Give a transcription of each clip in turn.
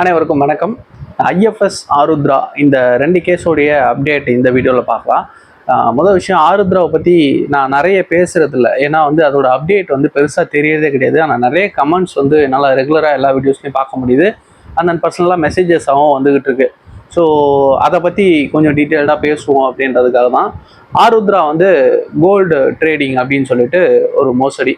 அனைவருக்கும் வணக்கம். ஐஎஃப்எஸ் ஆருத்ரா இந்த ரெண்டு கேஸோடைய அப்டேட் இந்த வீடியோவில் பார்க்கலாம். முதல் விஷயம் ஆருத்ராவை பற்றி நான் நிறைய பேசுகிறதில்ல ஏன்னா வந்து அதோட அப்டேட் வந்து பெருசாக தெரியறதே கிடையாது. ஆனால் நிறைய கமெண்ட்ஸ் வந்து என்னால் ரெகுலராக எல்லா வீடியோஸ்லையும் பார்க்க முடியுது. அண்ட் தென் பர்சனலாக மெசேஜஸாகவும் வந்துக்கிட்டு இருக்கு. ஸோ அதை பற்றி கொஞ்சம் டீட்டெயில்டாக பேசுவோம் அப்படின்றதுக்காக தான் ஆருத்ரா வந்து கோல்டு ட்ரேடிங் அப்படின்னு சொல்லிட்டு ஒரு மோசடி.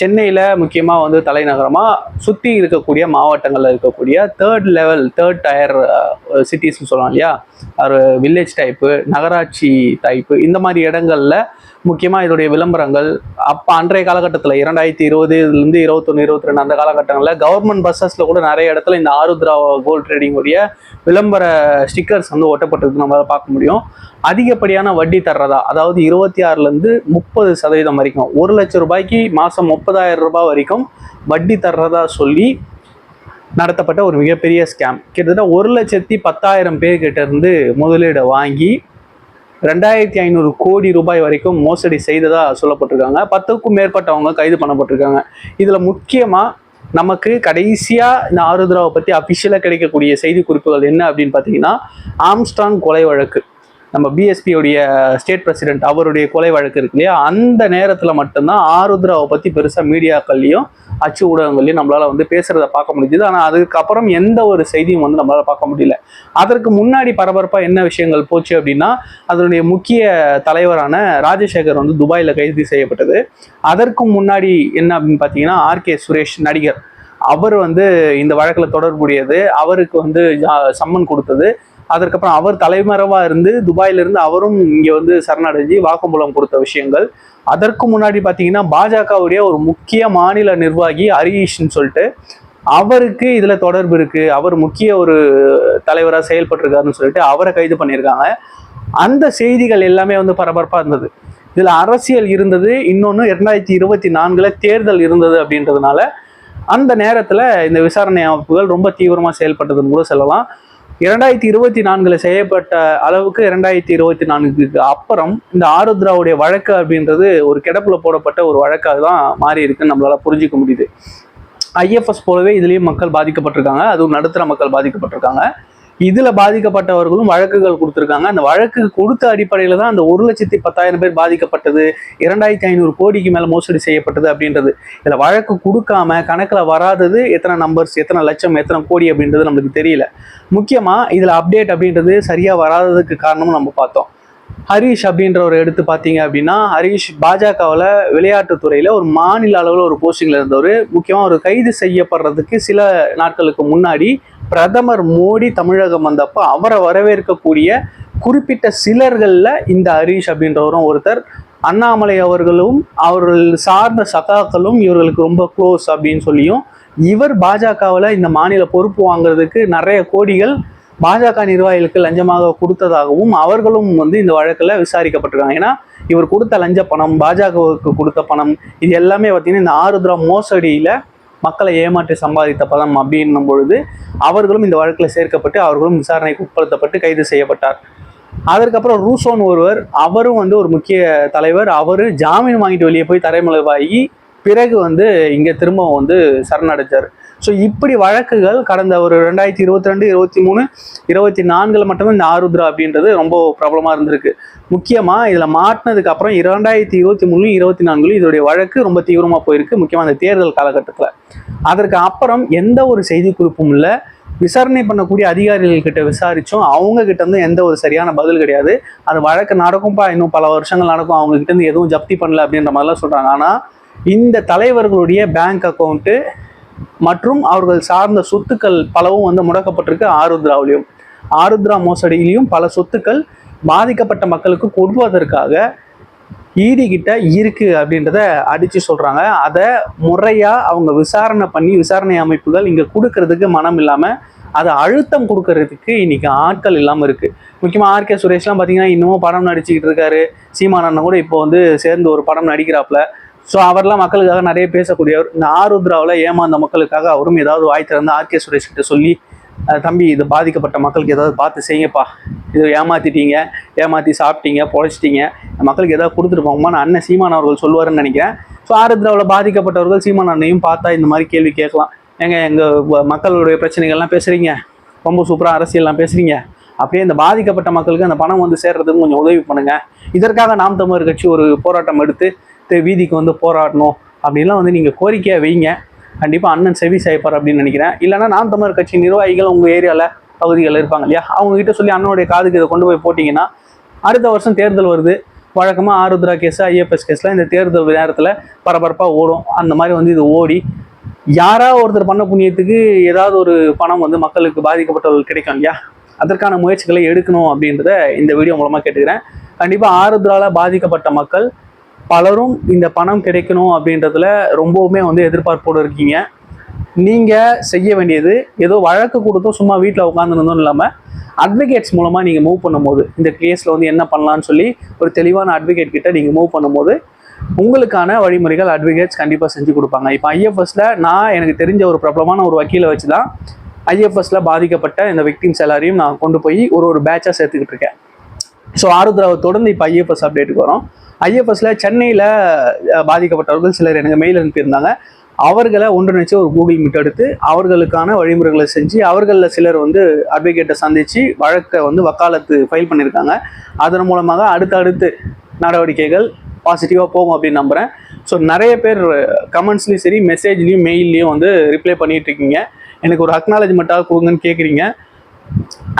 சென்னையில் முக்கியமாக வந்து தலைநகரமாக சுற்றி இருக்கக்கூடிய மாவட்டங்களில் இருக்கக்கூடிய தேர்ட் லெவல் தேர்ட் டயர் சிட்டிஸ்னு சொல்லலாம் இல்லையா? ஒரு வில்லேஜ் டைப்பு நகராட்சி டைப்பு இந்த மாதிரி இடங்கள்ல முக்கியமாக இதோடைய விளம்பரங்கள் அப்போ அன்றைய காலகட்டத்தில் இரண்டாயிரத்தி இருபதுலேருந்து இருபத்தொன்று இருபத்தி ரெண்டு அந்த காலகட்டங்களில் கவர்மெண்ட் பஸ்ஸஸில் கூட நிறைய இடத்துல இந்த ஆருத்ரா கோல்ட் ட்ரேடிங்குடைய விளம்பர ஸ்டிக்கர்ஸ் வந்து ஒட்டப்பட்டிருக்கு. நம்மளால பார்க்க முடியும். அதிகப்படியான வட்டி தர்றதா? அதாவது இருபத்தி ஆறுலேருந்து முப்பது சதவீதம் வரைக்கும். ஒரு லட்சம் ரூபாய்க்கு மாதம் முப்பதாயிரம் ரூபாய் வரைக்கும் வட்டி தர்றதா சொல்லி நடத்தப்பட்ட ஒரு மிகப்பெரிய ஸ்கேம் கிட்டத்தட்ட ஒரு லட்சத்தி பத்தாயிரம் பேர்கிட்ட இருந்து முதலீடை வாங்கி ரெண்டாயிரத்தி ஐநூறு கோடி ரூபாய் வரைக்கும் மோசடி செய்ததாக சொல்லப்பட்டிருக்காங்க. பத்துக்கும் மேற்பட்டவங்க கைது பண்ணப்பட்டிருக்காங்க. இதில் முக்கியமாக நமக்கு கடைசியாக இந்த ஆருத்ராவை பற்றி அஃபிஷியலாக கிடைக்கக்கூடிய செய்தி குறிப்புகள் என்ன அப்படின்னு பார்த்தீங்கன்னா ஆம்ஸ்ட்ராங் கொலை வழக்கு. நம்ம பிஎஸ்பியோடைய ஸ்டேட் பிரசிடென்ட் அவருடைய கொலை வழக்கு இருக்கு இல்லையா? அந்த நேரத்தில் மட்டும்தான் ஆருத்ராவை பற்றி பெருசாக மீடியாக்கள்லையும் அச்சு ஊடகங்கள்லையும் நம்மளால் வந்து பேசுகிறத பார்க்க முடிஞ்சுது. ஆனால் அதுக்கப்புறம் எந்த ஒரு செய்தியும் வந்து நம்மளால் பார்க்க முடியல. அதற்கு முன்னாடி பரபரப்பாக என்ன விஷயங்கள் போச்சு அப்படின்னா அதனுடைய முக்கிய தலைவரான ராஜசேகர் வந்து துபாயில் கைது செய்யப்பட்டது. அதற்கும் முன்னாடி என்ன அப்படின்னு பார்த்தீங்கன்னா ஆர்கே சுரேஷ் நடிகர். அவர் வந்து இந்த வழக்கில் தொடர்புடையது. அவருக்கு வந்து சம்மன் கொடுத்தது. அதற்கப்புறம் அவர் தலைமறைவா இருந்து துபாயில இருந்து அவரும் இங்க வந்து சரணடைஞ்சு வாக்குமூலம் கொடுத்த விஷயங்கள். அதற்கு முன்னாடி பார்த்தீங்கன்னா பாஜகவுடைய ஒரு முக்கிய மாநில நிர்வாகி ஹரீஷ்னு சொல்லிட்டு அவருக்கு இதுல தொடர்பு இருக்கு. அவர் முக்கிய ஒரு தலைவரா செயல்பட்டிருக்காருன்னு சொல்லிட்டு அவரை கைது பண்ணியிருக்காங்க. அந்த செய்திகள் எல்லாமே வந்து பரபரப்பா இருந்தது. இதுல அரசியல் இருந்தது இன்னொன்னு இரண்டாயிரத்தி இருபத்தி நான்குல தேர்தல் இருந்தது அப்படின்றதுனால அந்த நேரத்துல இந்த விசாரணை அமைப்புகள் ரொம்ப தீவிரமா செயல்பட்டதுன்னு கூட சொல்லலாம். இரண்டாயிரத்தி இருபத்தி நான்குல செய்யப்பட்ட அளவுக்கு இரண்டாயிரத்தி இருபத்தி நான்குக்கு அப்புறம் இந்த ஆருத்ராவுடைய வழக்கு அப்படின்றது ஒரு கிடப்புல போடப்பட்ட ஒரு வழக்காக தான் மாறி இருக்குன்னு நம்மளால புரிஞ்சுக்க முடியுது. ஐஎஃப்எஸ் போலவே இதுலயும் மக்கள் பாதிக்கப்பட்டிருக்காங்க. அதுவும் நடுத்தர மக்கள் பாதிக்கப்பட்டிருக்காங்க. இதுல பாதிக்கப்பட்டவர்களும் வழக்குகள் கொடுத்திருக்காங்க. அந்த வழக்கு கொடுத்த அடிப்படையில தான் அந்த ஒரு லட்சத்தி பத்தாயிரம் பேர் பாதிக்கப்பட்டது. இரண்டாயிரத்தி ஐநூறு கோடிக்கு மேல மோசடி செய்யப்பட்டது அப்படின்றது. இதுல வழக்கு கொடுக்காம கணக்குல வராதது எத்தனை நம்பர்ஸ் எத்தனை லட்சம் எத்தனை கோடி அப்படின்றது நம்மளுக்கு தெரியல. முக்கியமா இதுல அப்டேட் அப்படின்றது சரியா வராததுக்கு காரணமும் நம்ம பார்த்தோம். ஹரீஷ் அப்படின்றவர் எடுத்து பார்த்தீங்க அப்படின்னா ஹரீஷ் பாஜகவில் விளையாட்டுத்துறையில் ஒரு மாநில அளவில் ஒரு போஸ்டிங்கில் இருந்தவர். முக்கியமாக ஒரு கைது செய்யப்படுறதுக்கு சில நாட்களுக்கு முன்னாடி பிரதமர் மோடி தமிழகம் வந்தப்போ அவரை வரவேற்கக்கூடிய குறிப்பிட்ட சிலர்களில் இந்த ஹரீஷ் அப்படின்றவரும் ஒருத்தர். அண்ணாமலை அவர்களும் அவர்கள் சார்ந்த சகாக்களும் இவர்களுக்கு ரொம்ப க்ளோஸ் அப்படின்னு சொல்லியும் இவர் பாஜகவில் இந்த மாநில பொறுப்பு வாங்குறதுக்கு நிறைய கோடிகள் பாஜக நிர்வாகிகளுக்கு லஞ்சமாக கொடுத்ததாகவும் அவர்களும் வந்து இந்த வழக்கில் விசாரிக்கப்பட்டிருக்காங்க. ஏன்னா இவர் கொடுத்த லஞ்ச பணம் பாஜகவுக்கு கொடுத்த பணம் இது எல்லாமே பார்த்தீங்கன்னா இந்த ஆருத்ரா மோசடியில் மக்களை ஏமாற்றி சம்பாதித்த பணம் அப்படின்னும் பொழுது அவர்களும் இந்த வழக்கில் சேர்க்கப்பட்டு அவர்களும் விசாரணைக்கு உட்படுத்தப்பட்டு கைது செய்யப்பட்டார். அதற்கப்புறம் ரூசோன் ஒருவர் அவரும் வந்து ஒரு முக்கிய தலைவர் அவர் ஜாமீன் வாங்கிட்டு வெளியே போய் தலைமறைவாகி பிறகு வந்து இங்கே திரும்பவும் வந்து சரணடைஞ்சார். ஸோ இப்படி வழக்குகள் கடந்த ஒரு ரெண்டாயிரத்தி இருபத்தி ரெண்டு இருபத்தி மூணு இருபத்தி நான்கில் மட்டுமே இந்த ஆருத்ரா அப்படின்றது ரொம்ப பிரபலமாக இருந்திருக்கு. முக்கியமாக இதில் மாட்டினதுக்கு அப்புறம் இரண்டாயிரத்தி இருபத்தி மூணு இருபத்தி நான்குலையும் இதோடைய வழக்கு ரொம்ப தீவிரமாக போயிருக்கு முக்கியமாக அந்த தேர்தல் காலகட்டத்தில். அதற்கு அப்புறம் எந்த ஒரு செய்தி குறிப்பும் இல்லை. விசாரணை பண்ணக்கூடிய அதிகாரிகள் கிட்ட விசாரிச்சோம். அவங்க கிட்ட இருந்து எந்த ஒரு சரியான பதில் கிடையாது. அது வழக்கு நடக்கும்பா இன்னும் பல வருஷங்கள் நடக்கும். அவங்க கிட்ட இருந்து எதுவும் ஜப்தி பண்ணல அப்படின்ற மாதிரிலாம் சொல்றாங்க. ஆனா இந்த தலைவர்களுடைய பேங்க் அக்கௌண்ட்டு மற்றும் அவர்கள் சார்ந்த சொத்துக்கள் பலவும் வந்து முடக்கப்பட்டிருக்கு ஆருத்ராவிலையும். ஆருத்ரா மோசடியிலையும் பல சொத்துக்கள் பாதிக்கப்பட்ட மக்களுக்கு கொடுப்பதற்காக ஈடி கிட்ட இருக்கு அப்படின்றத அடிச்சு சொல்றாங்க. அதை முறையா அவங்க விசாரணை பண்ணி விசாரணை அமைப்புகள் இங்க கொடுக்கறதுக்கு மனம் இல்லாம அதை அழுத்தம் கொடுக்கறதுக்கு இன்னைக்கு ஆட்கள் இல்லாம இருக்கு. முக்கியமா ஆர்கே சுரேஷ்லாம் பாத்தீங்கன்னா இன்னமும் படம் நடிச்சுக்கிட்டு இருக்காரு. சீமானண்ணன் கூட இப்போ வந்து சேர்ந்து ஒரு படம் நடிக்கிறாப்புல. ஸோ அவர்லாம் மக்களுக்காக நிறைய பேசக்கூடியவர். இந்த ஆருத்ராவில் ஏமாந்த மக்களுக்காக அவரும் ஏதாவது வாய் திறந்து ஆர்கே சுரேஷ் கிட்ட சொல்லி தம்பி இது பாதிக்கப்பட்ட மக்களுக்கு ஏதாவது பார்த்து செய்யுங்கப்பா. இது ஏமாத்திட்டீங்க ஏமாத்தி சாப்பிட்டீங்க பொழைச்சிட்டீங்க. மக்களுக்கு ஏதாவது கொடுத்துட்டு போங்கம்மா. அண்ணன் சீமான் அவர்கள் சொல்லுவாருன்னு நினைக்கிறேன். ஸோ ஆருத்ராவில் பாதிக்கப்பட்டவர்கள் சீமான் அண்ணையும் பார்த்தா இந்த மாதிரி கேள்வி கேட்கலாம். ஏங்க எங்கள் மக்களுடைய பிரச்சனைகள்லாம் பேசுகிறீங்க ரொம்ப சூப்பராக அரசியல்லாம் பேசுகிறீங்க அப்படியே இந்த பாதிக்கப்பட்ட மக்களுக்கு அந்த பணம் வந்து சேர்றதுக்கு கொஞ்சம் உதவி பண்ணுங்கள் இதற்காக நாம் தமிழர் கட்சி ஒரு போராட்டம் எடுத்து வீதிக்கு வந்து போராடணும். அப்படின்லாம் வந்து நீங்கள் கோரிக்கையாக வைங்க. கண்டிப்பாக அண்ணன் செவி சாய்ப்பார் அப்படின்னு நினைக்கிறேன். இல்லைன்னா நான் தமிழர் கட்சி நிர்வாகிகள் உங்கள் ஏரியாவில் பகுதிகளில் இருப்பாங்க இல்லையா? அவங்ககிட்ட சொல்லி அண்ணனுடைய காதுக்கு இதை கொண்டு போய் போட்டிங்கன்னா அடுத்த வருஷம் தேர்தல் வருது. வழக்கமாக ஆருத்ரா கேஸ் ஐஎஃப்எஸ் கேஸ்லாம் இந்த தேர்தல் நேரத்தில் பரபரப்பாக ஓடும். அந்த மாதிரி வந்து இது ஓடி யாரா ஒருத்தர் பண்ண புண்ணியத்துக்கு ஏதாவது ஒரு பணம் வந்து மக்களுக்கு பாதிக்கப்பட்டவர்கள் கிடைக்கும் இல்லையா? அதற்கான முயற்சிகளை எடுக்கணும் அப்படின்றத இந்த வீடியோ மூலமாக கேட்டுக்கிறேன். கண்டிப்பாக ஆருத்ரால பாதிக்கப்பட்ட மக்கள் பலரும் இந்த பணம் கிடைக்கணும் அப்படின்றதுல ரொம்பவுமே வந்து எதிர்பார்ப்போடு இருக்கீங்க. நீங்கள் செய்ய வேண்டியது ஏதோ வழக்கு கொடுத்தும் சும்மா வீட்டில் உட்காந்துருந்தோம் இல்லாமல் அட்வொகேட்ஸ் மூலமாக நீங்கள் மூவ் பண்ணும்போது இந்த கேஸில் வந்து என்ன பண்ணலான்னு சொல்லி ஒரு தெளிவான அட்வொகேட் கிட்ட நீங்கள் மூவ் பண்ணும்போது உங்களுக்கான வழிமுறைகள் அட்வொகேட்ஸ் கண்டிப்பாக செஞ்சு கொடுப்பாங்க. இப்போ ஐஎஃப்எஸில் நான் எனக்கு தெரிஞ்ச ஒரு பிரபலமான ஒரு வக்கீலை வச்சு தான் ஐஎஃப்எஸில் பாதிக்கப்பட்ட இந்த விக்டிம்ஸ் எல்லாரையும் நான் கொண்டு போய் ஒரு ஒரு பேட்சாக சேர்த்துக்கிட்டு இருக்கேன். ஸோ ஆருத்ராவை தொடர்ந்து இப்போ ஐஎஃப்எஸ் அப்டேட்டுக்கு வரோம். ஐஎஃப்எஸ்ல சென்னையில் பாதிக்கப்பட்டவர்கள் சிலர் எனக்கு மெயில் அனுப்பியிருந்தாங்க. அவர்களை ஒன்றிணைச்சு ஒரு கூகுள் மீட் எடுத்து அவர்களுக்கான வழிமுறைகளை செஞ்சு அவர்களில் சிலர் வந்து அட்வொகேட்டை சந்தித்து வழக்கை வந்து வக்காலத்து ஃபைல் பண்ணியிருக்காங்க. அதன் மூலமாக அடுத்தடுத்து நடவடிக்கைகள் பாசிட்டிவாக போகும் அப்படின்னு நம்புகிறேன் ஸோ நிறைய பேர் கமெண்ட்ஸ்லேயும் சரி மெசேஜ்லேயும் மெயில்லையும் வந்து ரிப்ளை பண்ணிகிட்ருக்கீங்க இருக்கீங்க. எனக்கு ஒரு அக்னாலஜ்மெண்ட்டாக கொடுங்கன்னு கேட்குறீங்க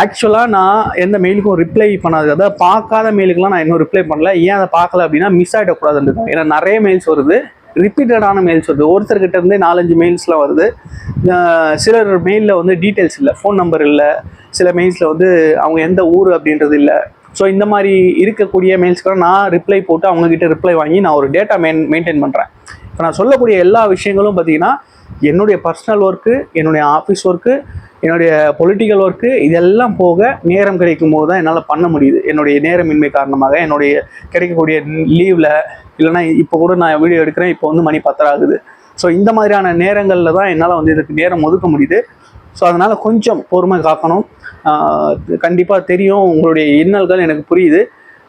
ஆக்சுவலாக நான் எந்த மெயிலுக்கும் ரிப்ளை பண்ணாது அதாவது பார்க்காத மெயிலுக்குலாம் நான் இன்னும் ரிப்ளை பண்ணல. ஏன் அதை பார்க்கல அப்படின்னா மிஸ் ஆகிடக்கூடாதுன்னு ஏன்னா நிறைய மெயில்ஸ் வருது. ரிப்பீட்டடான மெயில்ஸ் வருது. ஒருத்தர்கிட்ட இருந்தே நாலஞ்சு மெயில்ஸ்லாம் வருது. சிலர் மெயிலில் வந்து டீட்டெயில்ஸ் இல்லை. ஃபோன் நம்பர் இல்லை. சில மெயில்ஸில் வந்து அவங்க எந்த ஊர் அப்படின்றது இல்லை. ஸோ இந்த மாதிரி இருக்கக்கூடிய மெயில்ஸ்க்கெல்லாம் நான் ரிப்ளை போட்டு அவங்கக்கிட்ட ரிப்ளை வாங்கி நான் ஒரு டேட்டா மெயின் மெயின்டைன் பண்ணுறேன் இப்போ நான் சொல்லக்கூடிய எல்லா விஷயங்களும் பார்த்தீங்கன்னா என்னுடைய பர்சனல் ஒர்க்கு என்னுடைய ஆஃபீஸ் ஒர்க்கு என்னுடைய பொலிட்டிக்கல் ஒர்க்கு இதெல்லாம் போக நேரம் கிடைக்கும் போது தான் என்னால் பண்ண முடியுது. என்னுடைய நேரமின்மை காரணமாக என்னுடைய கிடைக்கக்கூடிய லீவில் இல்லைன்னா இப்போ கூட நான் வீடியோ எடுக்கிறேன் இப்போ வந்து மணி பத்தராகுது ஸோ இந்த மாதிரியான நேரங்களில் தான் என்னால் வந்து இதுக்கு நேரம் ஒதுக்க முடியுது. ஸோ அதனால் கொஞ்சம் பொறுமை காக்கணும். கண்டிப்பாக தெரியும் உங்களுடைய இன்னல்கள் எனக்கு புரியுது.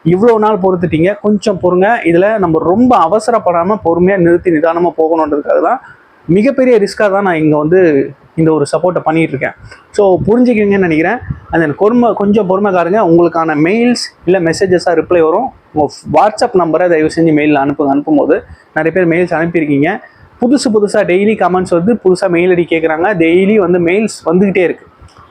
இவ்வளோ நாள் பொறுத்துட்டீங்க கொஞ்சம் பொறுங்க. இதில் நம்ம ரொம்ப அவசரப்படாமல் பொறுமையாக நிறுத்தி நிதானமாக போகணுன்றதுக்காக தான் மிகப்பெரிய ரிஸ்க்காக தான் நான் இங்கே வந்து இந்த ஒரு சப்போர்ட்டை பண்ணிட்டு இருக்கேன் ஸோ புரிஞ்சுக்கிங்கன்னு நினைக்கிறேன். அந்த பொறுமை கொஞ்சம் பொறுமைக்காரங்க உங்களுக்கான மெயில்ஸ் இல்லை மெசேஜஸாக ரிப்ளை வரும். உங்கள் வாட்ஸ்அப் நம்பரை தயவு செஞ்சு மெயிலில் அனுப்புங்க. அனுப்பும்போது நிறைய பேர் மெயில்ஸ் அனுப்பியிருக்கீங்க. புதுசு புதுசாக டெய்லி கமெண்ட்ஸ் வந்து புதுசாக மெயில் ஐடி கேட்குறாங்க டெய்லி வந்து மெயில்ஸ் வந்துக்கிட்டே இருக்குது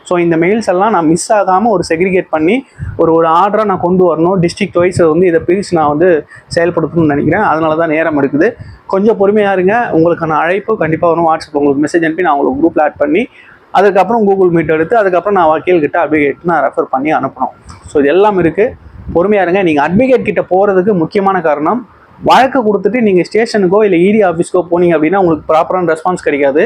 ஸோ இந்த மெயில்ஸ் எல்லாம் நான் மிஸ் ஆகாமல் ஒரு செக்ரிகேட் பண்ணி ஒரு ஒரு ஆர்டராக நான் கொண்டு வரணும். டிஸ்ட்ரிக்ட் வைஸ் வந்து இதை பிரித்து நான் வந்து செயல்படுத்தணும்னு நினைக்கிறேன். அதனால தான் நேரம் இருக்குது கொஞ்சம் பொறுமையாக இருங்க. உங்களுக்கான அழைப்பு கண்டிப்பாக வரும். வாட்ஸ்அப் உங்களுக்கு மெசேஜ் அனுப்பி நான் உங்களுக்கு குரூப்பில் ஆட் பண்ணி அதுக்கப்புறம் கூகுள் மீட் எடுத்து அதுக்கப்புறம் நான் வக்கீல் கிட்ட நான் ரெஃபர் பண்ணி அனுப்பணும். ஸோ இது எல்லாம் இருக்குது பொறுமையாக இருங்க. நீங்கள் அட்வொகேட் கிட்ட போகிறதுக்கு முக்கியமான காரணம் வழக்கு கொடுத்துட்டு நீங்கள் ஸ்டேஷனுக்கோ இல்லை இடி ஆஃபீஸ்க்கோ போனீங்க அப்படின்னா உங்களுக்கு ப்ராப்பரான ரெஸ்பான்ஸ் கிடைக்காது.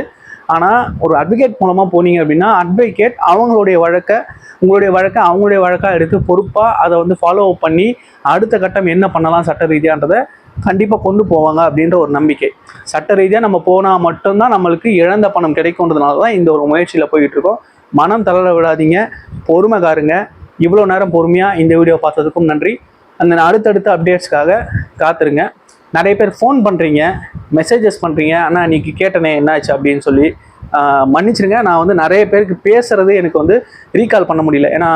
ஆனால் ஒரு அட்வொகேட் மூலமாக போனீங்க அப்படின்னா அட்வொகேட் அவங்களுடைய வழக்கை உங்களுடைய வழக்கை அவங்களுடைய வழக்காக எடுத்து பொறுப்பாக அதை வந்து ஃபாலோ அப் பண்ணி அடுத்த கட்டம் என்ன பண்ணலாம் சட்ட ரீதியான்றதை கண்டிப்பாக கொண்டு போவாங்க அப்படின்ற ஒரு நம்பிக்கை. சட்ட ரீதியாக நம்ம போனால் மட்டும்தான் நம்மளுக்கு இழந்த பணம் கிடைக்கும்ன்றதுனால தான் இந்த ஒரு முயற்சியில் போயிட்டு இருக்கோம். மனம் தளர விடாதீங்க. பொறுமை காருங்க. இவ்வளோ நேரம் பொறுமையாக இந்த வீடியோ பார்த்ததுக்கும் நன்றி. அந்த அடுத்தடுத்த அப்டேட்ஸ்க்காக காத்துருங்க. நிறைய பேர் ஃபோன் பண்ணுறீங்க மெசேஜஸ் பண்ணுறீங்க ஆனால் இன்னைக்கு கேட்டனே என்னாச்சு? அப்படின்னு சொல்லி மன்னிச்சிருங்க. நான் வந்து நிறைய பேருக்கு பேசுறது எனக்கு வந்து ரீகால் பண்ண முடியல. ஏன்னா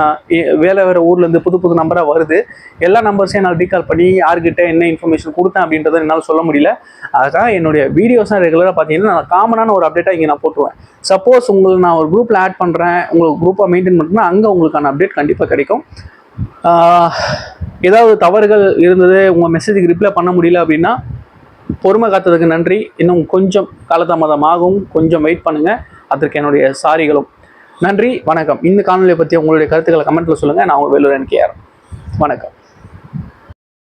வேலை வேறு ஊர்லேருந்து புது புது நம்பராக வருது. எல்லா நம்பர்ஸையும் என்னால் ரீகால் பண்ணி யார்கிட்ட என்ன இன்ஃபர்மேஷன் கொடுத்தேன் அப்படின்றத என்னால் சொல்ல முடியல. அதுதான் என்னுடைய வீடியோஸ்லாம் ரெகுலராக பார்த்தீங்கன்னா நான் காமனான ஒரு அப்டேட்டாக இங்கே நான் போட்டுருவேன். சப்போஸ் உங்களை நான் ஒரு குரூப்பில் ஆட் பண்ணுறேன் உங்களுக்கு குரூப்பாக மெயின்டைன் பண்ணுறேன்னா அங்கே உங்களுக்கான அப்டேட் கண்டிப்பாக கிடைக்கும். ஏதாவது தவறுகள் இருந்தது உங்கள் மெசேஜுக்கு ரிப்ளை பண்ண முடியல அப்படின்னா பொறுமை காத்ததுக்கு நன்றி. இன்னும் கொஞ்சம் காலதாமதமாகும் கொஞ்சம் வெயிட் பண்ணுங்கள் அதற்கு என்னுடைய சாரிகளும் நன்றி வணக்கம். இந்த காணொலியை பற்றி உங்களுடைய கருத்துக்களை கமெண்ட்டில் சொல்லுங்கள் நான் உங்கள் வேலூர் கேஆர் வணக்கம்.